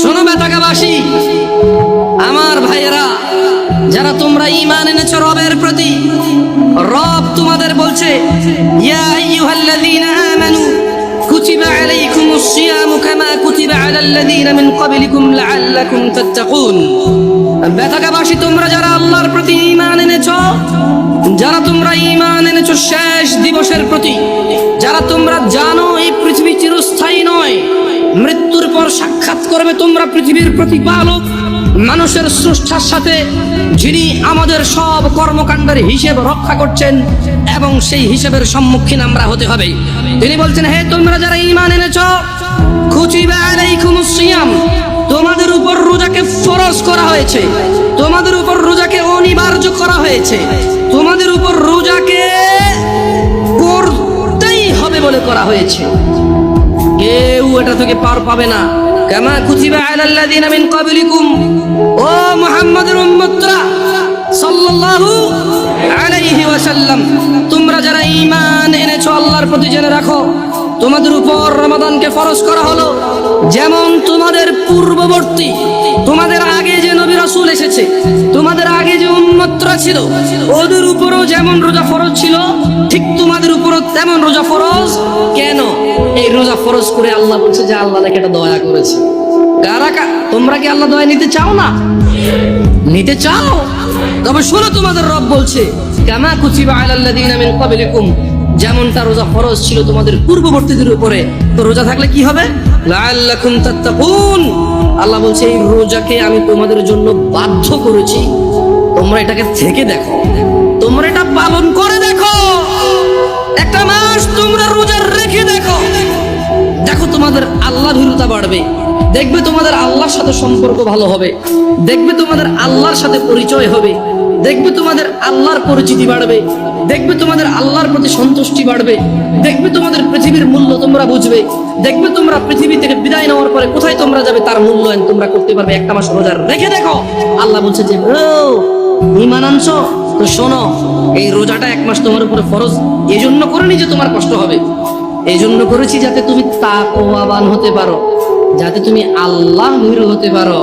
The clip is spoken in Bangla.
শোনো বেতাকাবাসী আমার ভাইয়েরা, যারা তোমরা ইমান এনেছো রবের প্রতি, রব তোমাদের বলছে তোমরা যারা আল্লাহর প্রতি ঈমান এনেছো, যারা তোমরা ঈমান এনেছো শেষ দিবসের প্রতি, যারা তোমরা জানো এই পৃথিবী চিরস্থায়ী নয় মৃত্যুর পর সাক্ষাৎ করবে তোমরা পৃথিবীর প্রতিপালক, মানুষের স্রষ্টার সাথে, যিনি আমাদের সব কর্মকাণ্ডের হিসেব রক্ষা করছেন এবং সেই হিসেবের সম্মুখীন আমরা হতে হবে। তিনি বলছেন, হে, তোমরা যারা ঈমান এনেছ কুতিবা আলাইকুমুস তোমাদের উপর রোজাকে ফরজ করা হয়েছে, তোমাদের উপর রোজাকে অনিবার্য করা হয়েছে, তোমাদের উপর রোজাকে করতেই হবে বলে করা হয়েছে। কেউ এটা থেকে পার পাবে না। কামা কুতিবা আলাল্লাযিনা ও মুহাম্মাদের ওয়াসাল্লাম, তোমরা যারা ঈমান এনেছো আল্লাহর প্রতি জেনে রাখো, তোমাদের উপর রমাদানকে ফরজ করা হলো। যেমন তোমাদের পূর্ববর্তী, তোমাদের আগে যে নবী রাসূল এসেছে ছিল। ওদের উপরও যেমন রোজা ফরজ ছিল, ঠিক তোমাদের উপরও তেমন রোজা ফরজ। কেন? এই রোজা ফরজ করে আল্লাহ বলছে যে আল্লাহ নাকি এটা দয়া করেছে। কারা তোমরা কি আল্লাহ দয়া নিতে চাও না? নিতে চাও? তবে শোনো তোমাদের রব বলছে, কামা কুতিবা আলাল্লাযিনা মিন ক্বাবলিকুম। যেমনটা রোজা ফরজ ছিল তোমাদের পূর্ববর্তীদের উপরে, তো রোজা থাকলে কি হবে? আল্লাহ বলছে, এই রোজাকে আমি তোমাদের জন্য বাধ্য করেছি। তোমরা এটাকে থেকে দেখো। তোমরা এটা পালন করে দেখো। একটা মাস তোমরা রোজা রেখে দেখো। দেখো তোমাদের আল্লাহ ভীরতা বাড়বে। দেখবে তোমাদের আল্লাহর সাথে সম্পর্ক ভালো হবে। দেখবে তোমাদের আল্লাহর সাথে পরিচয় হবে। দেখবে তোমাদের আল্লাহর পরিচিতি বাড়বে। দেখবে তোমাদের আল্লাহর প্রতি সন্তুষ্টি বাড়বে। দেখবে তোমাদের পৃথিবীর মূল্য তোমরা বুঝবে। দেখবে তোমরা পৃথিবী থেকে বিদায় নেওয়ার পরে কোথায় তোমরা যাবে তার মূল্যায়ন তোমরা করতে পারবে। একটা মাস রোজা রেখে দেখো। আল্লাহ বলছে যে ইমান আনছো তো শোনো, এই রোজাটা এক মাস তোমার উপরে ফরজ এই জন্য করিনি যে তোমার কষ্ট হবে। এই জন্য করেছি যাতে তুমি তাকওয়াবান হতে পারো, যাতে তুমি আল্লাহ হতে পারো।